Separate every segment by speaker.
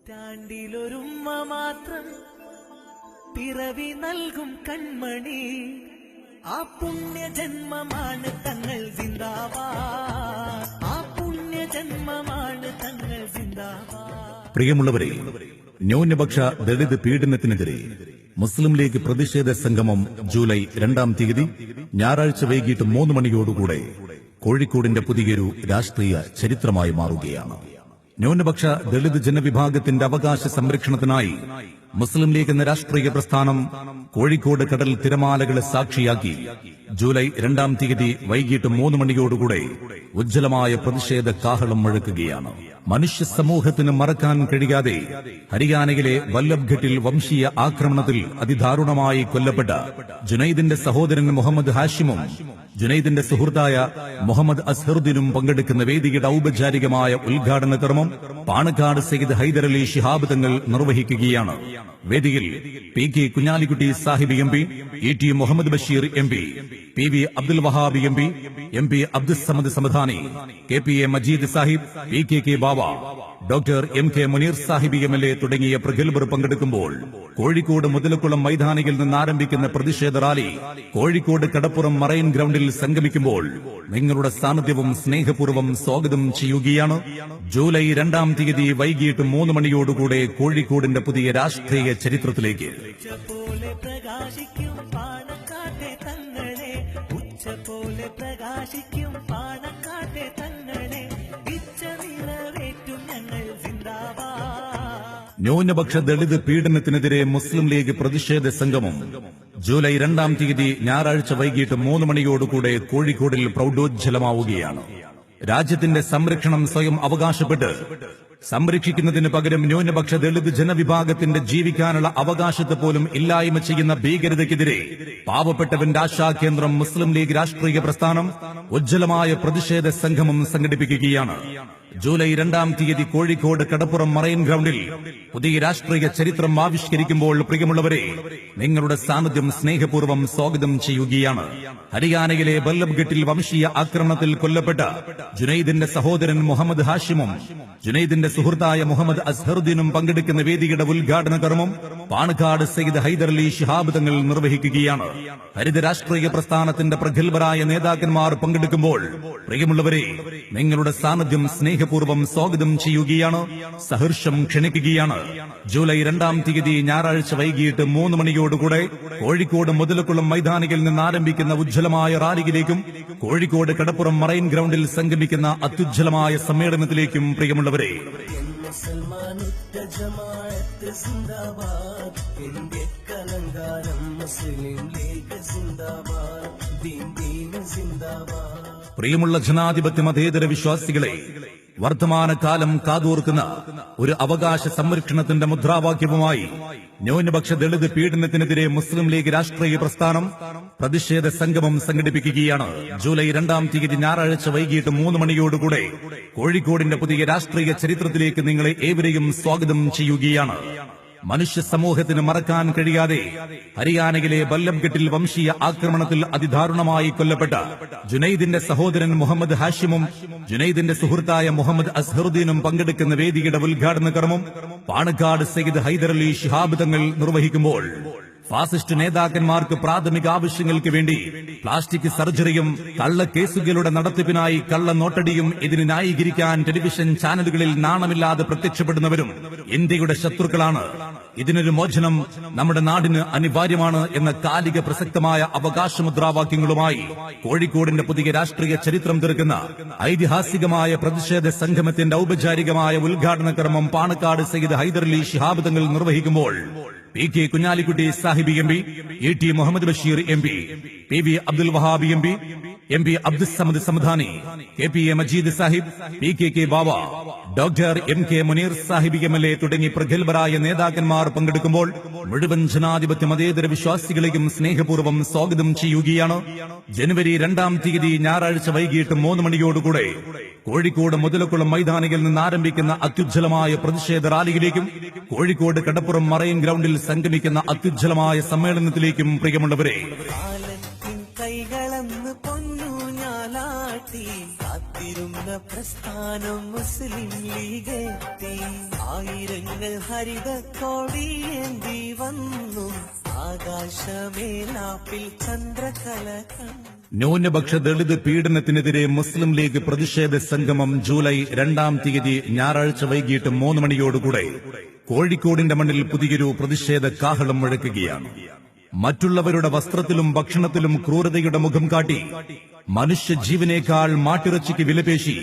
Speaker 1: നൂറ്റാണ്ടിലൊരുമ്മ മാത്രം പിറവി നൽകും കൺമണി. ആ പുണ്യ ജന്മമാണ് തങ്ങൾ ആ പുണ്യജന്മമാണ് തങ്ങൾ സിന്ദാബാ
Speaker 2: പ്രിയമുള്ളവരെ ന്യൂനപക്ഷ ദളിത് പീഡനത്തിനെതിരെ മുസ്ലിം ലീഗ് പ്രതിഷേധ സംഗമം ജൂലൈ രണ്ടാം തീയതി ഞായറാഴ്ച വൈകിട്ട് മൂന്ന് മണിയോടുകൂടെ കോഴിക്കോടിന്റെ പുതിയൊരു രാഷ്ട്രീയ ചരിത്രമായി മാറുകയാണ്. ന്യൂനപക്ഷ ദളിത് ജനവിഭാഗത്തിന്റെ അവകാശ സംരക്ഷണത്തിനായി മുസ്ലിം ലീഗ് എന്ന രാഷ്ട്രീയ പ്രസ്ഥാനം കോഴിക്കോട് കടൽ തിരമാലകളെ സാക്ഷിയാക്കി. ജൂലൈ രണ്ടാം തീയതി വൈകിട്ട് മൂന്ന് മണിയോടുകൂടെ ഉജ്ജ്വലമായ പ്രതിഷേധ കാഹളം മുഴക്കുകയാണ്. മനുഷ്യ സമൂഹത്തിന് മറക്കാൻ കഴിയാതെ ഹരിയാനയിലെ വല്ലഭ്ഘട്ടിൽ വംശീയ ആക്രമണത്തിൽ അതിദാരുണമായി കൊല്ലപ്പെട്ട ജുനൈദിന്റെ സഹോദരൻ മുഹമ്മദ് ഹാഷിമും ജുനൈദിന്റെ സുഹൃത്തായ മുഹമ്മദ് അസ്ഹറുദ്ദീനും പങ്കെടുക്കുന്ന വേദിയുടെ ഔപചാരികമായ ഉദ്ഘാടന കർമ്മം പാണക്കാട് സയ്യിദ് ഹൈദരലി ശിഹാബ് തങ്ങൾ നിർവഹിക്കുകയാണ്. വേദിയിൽ P K Kunhalikutty Sahib M P E T Muhammad Basheer M P P V Abdul Wahab M P M P Abdul Samad Samadani K P A Majeed Sahib P K K Bava. Doctor M K Muneer Sahiba M L A തുടങ്ങിയ പ്രഗത്ഭർ പങ്കെടുക്കുമ്പോൾ കോഴിക്കോട് മുതലക്കുളം മൈതാനിയിൽ നിന്ന് ആരംഭിക്കുന്ന പ്രതിഷേധ rally Kozhikode കടപ്പുറം marine ഗ്രൗണ്ടിൽ സംഗമിക്കുമ്പോൾ നിങ്ങളുടെ സാന്നിധ്യവും സ്നേഹപൂർവം സ്വാഗതം ചെയ്യുകയാണ്. ജൂലൈ രണ്ടാം തീയതി വൈകിട്ട് മൂന്ന് മണിയോടുകൂടെ കോഴിക്കോടിന്റെ പുതിയ രാഷ്ട്രീയ ചരിത്രത്തിലേക്ക്. ന്യൂനപക്ഷ ദളിത് പീഡനത്തിനെതിരെ മുസ്ലിം ലീഗ് പ്രതിഷേധ സംഗമം. ജൂലൈ രണ്ടാം തീയതി ഞായറാഴ്ച വൈകിട്ട് മൂന്ന് മണിയോടുകൂടെ കോഴിക്കോടിൽ പ്രൗഢോജ്ജലമാവുകയാണ് രാജ്യത്തിന്റെ സംരക്ഷണം സ്വയം അവകാശപ്പെട്ട് സംരക്ഷിക്കുന്നതിന് പകരം ന്യൂനപക്ഷ ദളിത് ജനവിഭാഗത്തിന്റെ ജീവിക്കാനുള്ള അവകാശത്തെ പോലും ഇല്ലായ്മ ചെയ്യുന്ന ഭീകരതയ്ക്കെതിരെ പാവപ്പെട്ടവന്റെ ആശാകേന്ദ്രം മുസ്ലിം ലീഗ് രാഷ്ട്രീയ പ്രസ്ഥാനം ഉജ്ജ്വലമായ പ്രതിഷേധ സംഗമം സംഘടിപ്പിക്കുകയാണ്. ജൂലൈ രണ്ടാം തീയതി കോഴിക്കോട് കടപ്പുറം മറൈൻ ഗ്രൗണ്ടിൽ പുതിയ രാഷ്ട്രീയ ചരിത്രം ആവിഷ്കരിക്കുമ്പോൾ പ്രിയമുള്ളവരെ നിങ്ങളുടെ സാന്നിധ്യം സ്നേഹപൂർവം സ്വാഗതം ചെയ്യുകയാണ്. ഹരിയാനയിലെ ബല്ലഭ്ഘട്ടിൽ വംശീയ ആക്രമണത്തിൽ കൊല്ലപ്പെട്ട ജുനൈദിന്റെ സഹോദരൻ മുഹമ്മദ് ഹാഷിമും ജുനൈദിന്റെ സുഹൃത്തായ മുഹമ്മദ് അസ്ഹറുദ്ദീനും പങ്കെടുക്കുന്ന വേദിയുടെ ഉദ്ഘാടന കർമ്മം പാണക്കാട് സയ്യിദ് ഹൈദരലി ശിഹാബ് തങ്ങൾ നിർവഹിക്കുകയാണ്. ഹരിത രാഷ്ട്രീയ പ്രസ്ഥാനത്തിന്റെ പ്രഗത്ഭരായ നേതാക്കന്മാർ പങ്കെടുക്കുമ്പോൾ പ്രിയമുള്ളവരെ നിങ്ങളുടെ സാന്നിധ്യം സ്നേഹപൂർവം സ്വാഗതം ചെയ്യുകയാണ്. സഹർഷം ക്ഷണിക്കുകയാണ്. ജൂലൈ രണ്ടാം തീയതി ഞായറാഴ്ച വൈകിട്ട് മൂന്ന് മണിയോടുകൂടെ കോഴിക്കോട് മുതലക്കുളം മൈതാനിയിൽ നിന്ന് ആരംഭിക്കുന്ന ഉജ്ജ്വലമായ റാലിയിലേക്കും കോഴിക്കോട് കടപ്പുറം മറൈൻ ഗ്രൗണ്ടിൽ സംഗമിക്കുന്ന അത്യുജ്വലമായ സമ്മേളനത്തിലേക്കും പ്രിയമുള്ളവരെ
Speaker 1: മുസൽമാനുറ്റ ജമാഅത്ത് സിന്ദാബാദ്. എന്റെ കലങ്കാരം മുസ്ലിം ലീഗ് സിന്ദാബാദ്. ദീൻ ദീൻ സിന്ദാബാദ്.
Speaker 2: പ്രിയമുള്ള ജനാധിപത്യ മതേതര വിശ്വാസികളെ വർത്തമാനകാലം കാതോർക്കുന്ന ഒരു അവകാശ സംരക്ഷണത്തിന്റെ മുദ്രാവാക്യവുമായി ന്യൂനപക്ഷ ദളിത് പീഡനത്തിനെതിരെ മുസ്ലിം ലീഗ് രാഷ്ട്രീയ പ്രസ്ഥാനം പ്രതിഷേധ സംഗമം സംഘടിപ്പിക്കുകയാണ്. ജൂലൈ രണ്ടാം തീയതി ഞായറാഴ്ച വൈകിട്ട് മൂന്ന് മണിയോടുകൂടെ കോഴിക്കോടിന്റെ പുതിയ രാഷ്ട്രീയ ചരിത്രത്തിലേക്ക് നിങ്ങളെ ഏവരെയും സ്വാഗതം ചെയ്യുകയാണ്. മനുഷ്യ സമൂഹത്തിന് മറക്കാൻ കഴിയാതെ ഹരിയാനയിലെ ബല്ലംഘട്ടിൽ വംശീയ ആക്രമണത്തിൽ അതിദാരുണമായി കൊല്ലപ്പെട്ട ജുനൈദിന്റെ സഹോദരൻ മുഹമ്മദ് ഹാഷിമും ജുനൈദിന്റെ സുഹൃത്തായ മുഹമ്മദ് അസ്ഹറുദ്ദീനും പങ്കെടുക്കുന്ന വേദിയുടെ ഉദ്ഘാടന കർമ്മം പാണക്കാട് സയ്യിദ് ഹൈദരലി ശിഹാബ് തങ്ങൾ നിർവഹിക്കുമ്പോൾ ഫാസിസ്റ്റ് നേതാക്കന്മാർക്ക് പ്രാഥമിക ആവശ്യങ്ങൾക്ക് വേണ്ടി പ്ലാസ്റ്റിക് സർജറിയും കള്ളക്കേസുകളുടെ നടത്തിപ്പിനായി കള്ള നോട്ടടിയും ഇതിന് ന്യായീകരിക്കാൻ ടെലിവിഷൻ ചാനലുകളിൽ നാണമില്ലാതെ പ്രത്യക്ഷപ്പെടുന്നവരും ഇന്ത്യയുടെ ശത്രുക്കളാണ്. ഇതിനൊരു മോചനം നമ്മുടെ നാടിന് അനിവാര്യമാണ് എന്ന കാലിക പ്രസക്തമായ അവകാശ മുദ്രാവാക്യങ്ങളുമായി കോഴിക്കോടിന്റെ പുതിയ രാഷ്ട്രീയ ചരിത്രം തീർക്കുന്ന ഐതിഹാസികമായ പ്രതിഷേധ സംഗമത്തിന്റെ ഔപചാരികമായ ഉദ്ഘാടന കർമ്മം Panakkad Sayyid Hyderali Shihab Thangal നിർവഹിക്കുമ്പോൾ P K Kunhalikutty Sahib M P A T Muhammad Basheer M P P V Abdul Wahab M P M P Abdul Samad Samadani K P A Majeed Sahib P K K Bava doctor M K Muneer Sahib M L A തുടങ്ങി പ്രഗത്ഭരായ നേതാക്കന്മാർ പങ്കെടുക്കുമ്പോൾ മുഴുവൻ ജനാധിപത്യ മതേതര വിശ്വാസികളെയും സ്നേഹപൂർവം സ്വാഗതം ചെയ്യുകയാണ്. ജനുവരി രണ്ടാം തീയതി ഞായറാഴ്ച വൈകിട്ട് മൂന്ന് മണിയോടുകൂടെ കോഴിക്കോട് മുതലക്കുളം മൈതാനിയിൽ നിന്ന് ആരംഭിക്കുന്ന അത്യുജ്വലമായ പ്രതിഷേധ റാലിയിലേക്കും കോഴിക്കോട് കടപ്പുറം മറൈൻ ഗ്രൗണ്ടിൽ സംഗമിക്കുന്ന അത്യുജ്വലമായ സമ്മേളനത്തിലേക്കും പ്രിയമുള്ളവരെ.
Speaker 1: കൈകളന്ന് പൊന്നു ഞാലാട്ടി കാത്തിരുന്ന പ്രസ്ഥാനം മുസ്ലിം ലീഗെത്തി ആയിരങ്ങൾ ഹരിത കോടിയേണ്ടി വന്നു. ആകാശമേലാപ്പിൽ ചന്ദ്രകല കണ്ടു.
Speaker 2: ന്യൂനപക്ഷ ദളിത് പീഡനത്തിനെതിരെ മുസ്ലിം ലീഗ് പ്രതിഷേധ സംഗമം ജൂലൈ രണ്ടാം തീയതി ഞായറാഴ്ച വൈകിട്ട് മൂന്ന് മണിയോടുകൂടെ. കോഴിക്കോടിന്റെ മണ്ണിൽ പുതിയൊരു പ്രതിഷേധ കാഹളം മുഴക്കുകയാണ്. മറ്റുള്ളവരുടെ വസ്ത്രത്തിലും ഭക്ഷണത്തിലും ക്രൂരതയുടെ മുഖം കാട്ടി. മനുഷ്യജീവനേക്കാൾ മാട്ടിറച്ചിക്ക് വിലപേശി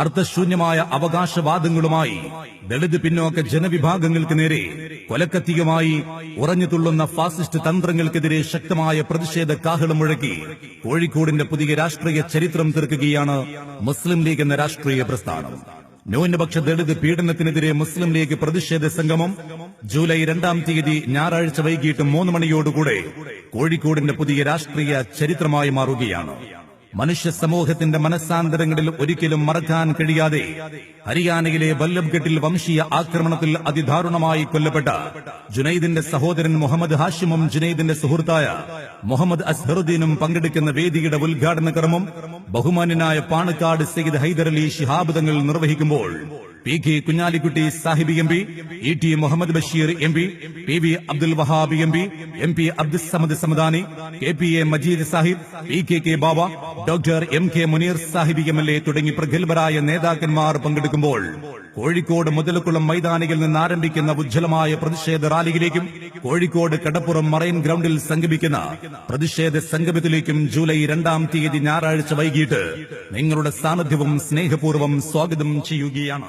Speaker 2: അർത്ഥശൂന്യമായ അവകാശവാദങ്ങളുമായി ദളിത് പിന്നോക്ക ജനവിഭാഗങ്ങൾക്ക് നേരെ കൊലക്കത്തിയുമായി ഉറഞ്ഞുതുള്ളുന്ന ഫാസിസ്റ്റ് തന്ത്രങ്ങൾക്കെതിരെ ശക്തമായ പ്രതിഷേധ കാഹളം മുഴക്കി കോഴിക്കോടിന്റെ പുതിയ രാഷ്ട്രീയ ചരിത്രം തീർക്കുകയാണ് മുസ്ലിം ലീഗ് എന്ന രാഷ്ട്രീയ പ്രസ്ഥാനം. ന്യൂനപക്ഷ ദളിത് പീഡനത്തിനെതിരെ മുസ്ലിം ലീഗ് പ്രതിഷേധ സംഗമം ജൂലൈ രണ്ടാം തീയതി ഞായറാഴ്ച വൈകിട്ട് മൂന്ന് മണിയോടുകൂടെ കോഴിക്കോടിന്റെ പുതിയ രാഷ്ട്രീയ ചരിത്രമായി മാറുകയാണ്. മനുഷ്യ സമൂഹത്തിന്റെ മനസ്സാന്തരങ്ങളിൽ ഒരിക്കലും മറക്കാൻ കഴിയാതെ ഹരിയാനയിലെ വല്ലഭ്ഘട്ടിൽ വംശീയ ആക്രമണത്തിൽ അതിദാരുണമായി കൊല്ലപ്പെട്ട ജുനൈദിന്റെ സഹോദരൻ മുഹമ്മദ് ഹാഷിമും ജുനൈദിന്റെ സുഹൃത്തായ മുഹമ്മദ് അസ്ഹറുദ്ദീനും പങ്കെടുക്കുന്ന വേദിയുടെ ഉദ്ഘാടന കർമ്മം ബഹുമാന്യനായ പാണക്കാട് സയ്യിദ് ഹൈദർ അലി ശിഹാബ് തങ്ങൾ നിർവഹിക്കുമ്പോൾ P K Kunhalikutty Sahiba M P E T Muhammad Basheer M P P V Abdul Wahhabi M P M P Abdul Samad Samadani K P A Majeed Sahib P K K Baba doctor M K Muneer Sahiba M L A തുടങ്ങി പ്രഗത്ഭരായ നേതാക്കന്മാർ പങ്കെടുക്കുമ്പോൾ കോഴിക്കോട് മുതലക്കുളം മൈതാനിയിൽ നിന്ന് ആരംഭിക്കുന്ന ഉജ്ജ്വലമായ പ്രതിഷേധ റാലിയിലേക്കും കോഴിക്കോട് കടപ്പുറം marine ഗ്രൌണ്ടിൽ സംഗമിക്കുന്ന പ്രതിഷേധ സംഗമത്തിലേക്കും ജൂലൈ രണ്ടാം തീയതി ഞായറാഴ്ച വൈകിട്ട് നിങ്ങളുടെ സാന്നിധ്യവും സ്നേഹപൂർവം സ്വാഗതം ചെയ്യുകയാണ്.